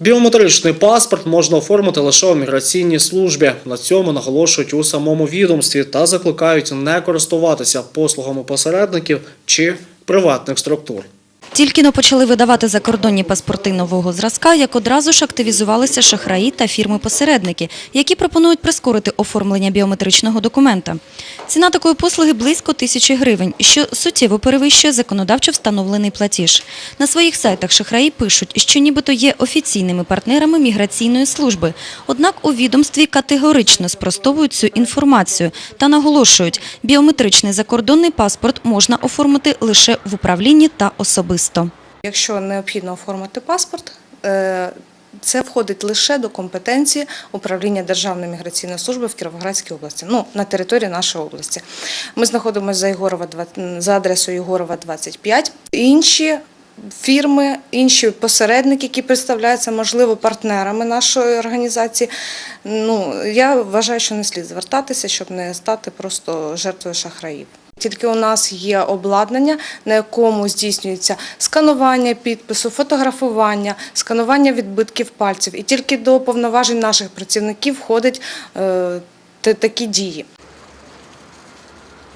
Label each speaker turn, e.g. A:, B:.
A: Біометричний паспорт можна оформити лише у міграційній службі. На цьому наголошують у самому відомстві та закликають не користуватися послугами посередників чи приватних структур.
B: Тільки но почали видавати закордонні паспорти нового зразка, як одразу ж активізувалися шахраї та фірми-посередники, які пропонують прискорити оформлення біометричного документа. Ціна такої послуги близько тисячі гривень, що суттєво перевищує законодавчо встановлений платіж. На своїх сайтах шахраї пишуть, що нібито є офіційними партнерами міграційної служби. Однак у відомстві категорично спростовують цю інформацію та наголошують, біометричний закордонний паспорт можна оформити лише в управлінні та особисто.
C: Якщо необхідно оформити паспорт, е, це входить лише до компетенції управління Державної міграційної служби в Кіровоградській області, ну на території нашої області. Ми знаходимося за Єгорова 20 за адресою Єгорова 25. Інші фірми, інші посередники, які представляються, можливо, партнерами нашої організації. Ну я вважаю, що не слід звертатися, щоб не стати просто жертвою шахраїв. Тільки у нас є обладнання, на якому здійснюється сканування підпису, фотографування, сканування відбитків пальців. І тільки до повноважень наших працівників входять е, такі дії.